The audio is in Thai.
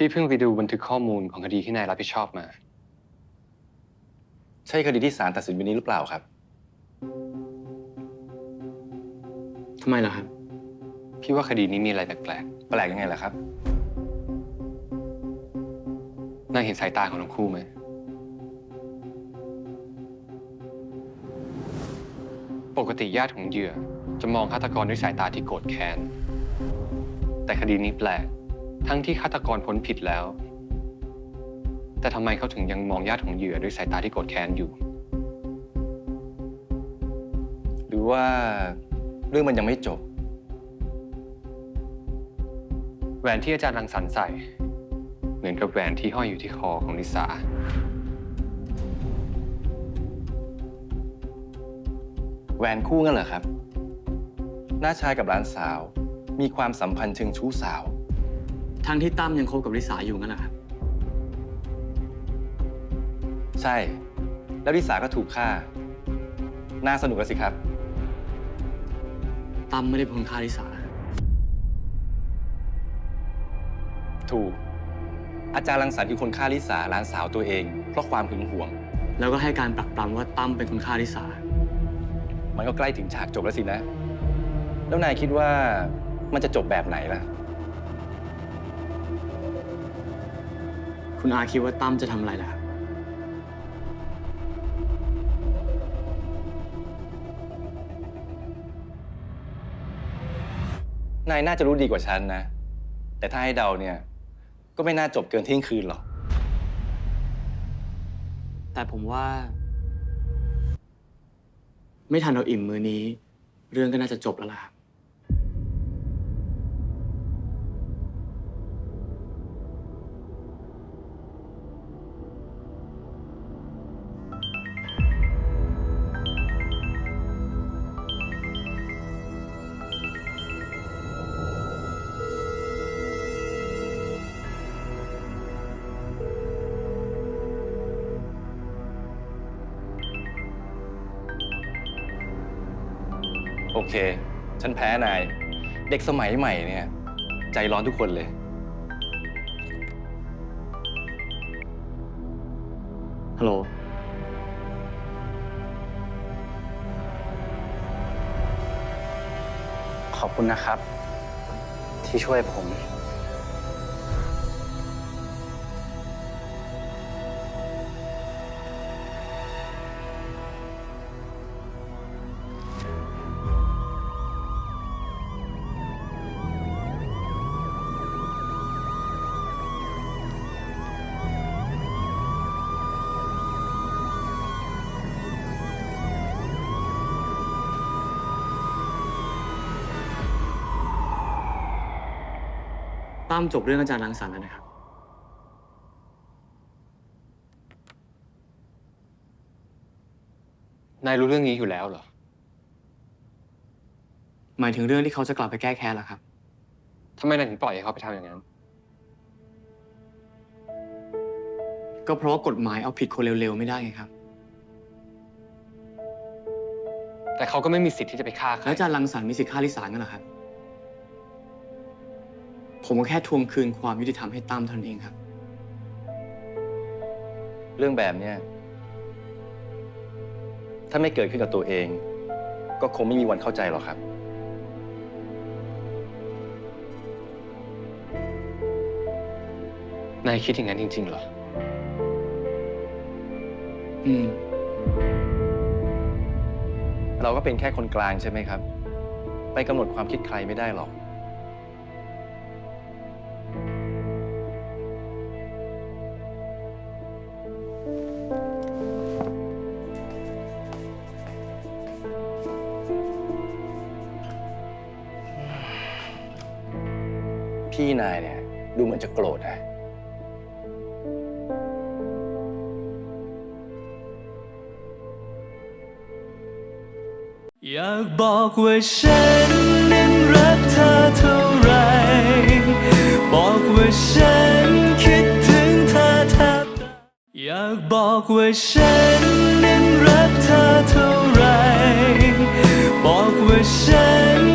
พี่เพิ่งไปดูบันทึกข้อมูลของคดีที่นายรับผิดชอบมา ใช่คดีที่ศาลตัดสินวันนี้หรือเปล่าครับ ทำไมล่ะครับ พี่ว่าคดีนี้มีอะไรแปลกแปลกยังไงล่ะครับ ๆนายเห็นสายตาของทั้งคู่ไหม ปกติญาติของเหยื่อจะมองฆาตกรด้วยสายตาที่โกรธแค้น แต่คดีนี้แปลก ทั้งที่ฆาตกรพ้นผิดแล้ว แต่ทำไมเขาถึงยังมองญาติของเหยื่อด้วยสายตาที่โกรธแค้นอยู่ หรือว่าเรื่องมันยังไม่จบ แหวนที่อาจารย์รังสรรค์ใส่ เหมือนกับแหวนที่ห้อยอยู่ที่คอของลิสาแหวนคู่งั้นเหรอครับน้าชายกับหลานสาว มีความสัมพันธ์เชิงชู้สาว ทั้งที่ตั้มยังคบกับลิสาอยู่งั้นแหละครับ ใช่ แล้วลิสาก็ถูกฆ่า น่าสนุกแล้วสิครับ ตั้มไม่ได้เป็นคนฆ่าลิสา ถูก อาจารย์รังสรรค์คือคนฆ่าลิสาหลานสาวตัวเอง เพราะความหึงหวง แล้วก็ให้การปรักปรำว่าตั้มเป็นคนฆ่าลิสา มันก็ใกล้ถึงฉากจบแล้วสินะ แล้วนายคิดว่ามันจะจบแบบไหนล่ะ คุณอาคิดว่าตั้มจะทำอะไรล่ะครับนายน่าจะรู้ดีกว่าฉันนะ แต่ถ้าให้เดาเนี่ย ก็ไม่น่าจบเกินเที่ยงคืนหรอก แต่ผมว่า ไม่ทันเราอิ่มมือนี้ เรื่องก็น่าจะจบแล้วล่ะครับ โอเค ฉันแพ้นาย เด็กสมัยใหม่เนี่ย ใจร้อนทุกคนเลย ฮัลโหล ขอบคุณนะครับ ที่ช่วยผม ตั้มจบเรื่องอาจารย์รังสรรค์แล้วนะครับ นายรู้เรื่องนี้อยู่แล้วเหรอ หมายถึงเรื่องที่เขาจะกลับไปแก้แค้นเหรอครับ ทำไมนายถึงปล่อยให้เขาไปทำอย่างนั้น ก็เพราะว่ากฎหมายเอาผิดคนเร็วๆไม่ได้ไงครับ แต่เขาก็ไม่มีสิทธิ์ที่จะไปฆ่าใครแล้วอาจารย์รังสรรค์มีสิทธิ์ฆ่าลิสางั้นเหรอครับ ผมก็แค่ทวงคืนความยุติธรรมให้ตั้มเท่านั้นเองครับ เรื่องแบบเนี้ยถ้าไม่เกิดขึ้นกับตัวเอง ก็คงไม่มีวันเข้าใจหรอกครับ นายคิดอย่างนั้นจริงๆเหรอ อืม เราก็เป็นแค่คนกลางใช่ไหมครับ ไปกำหนดความคิดใครไม่ได้หรอก พี่นายเนี่ยดูเหมือนจะโกรธนะ อยากบอกว่าฉันนั้นรักเธอเท่าไร บอกว่าฉันคิดถึงเธอแทบอยากบอกว่าฉันนั้นรักเธอเท่าไร บอกว่าฉัน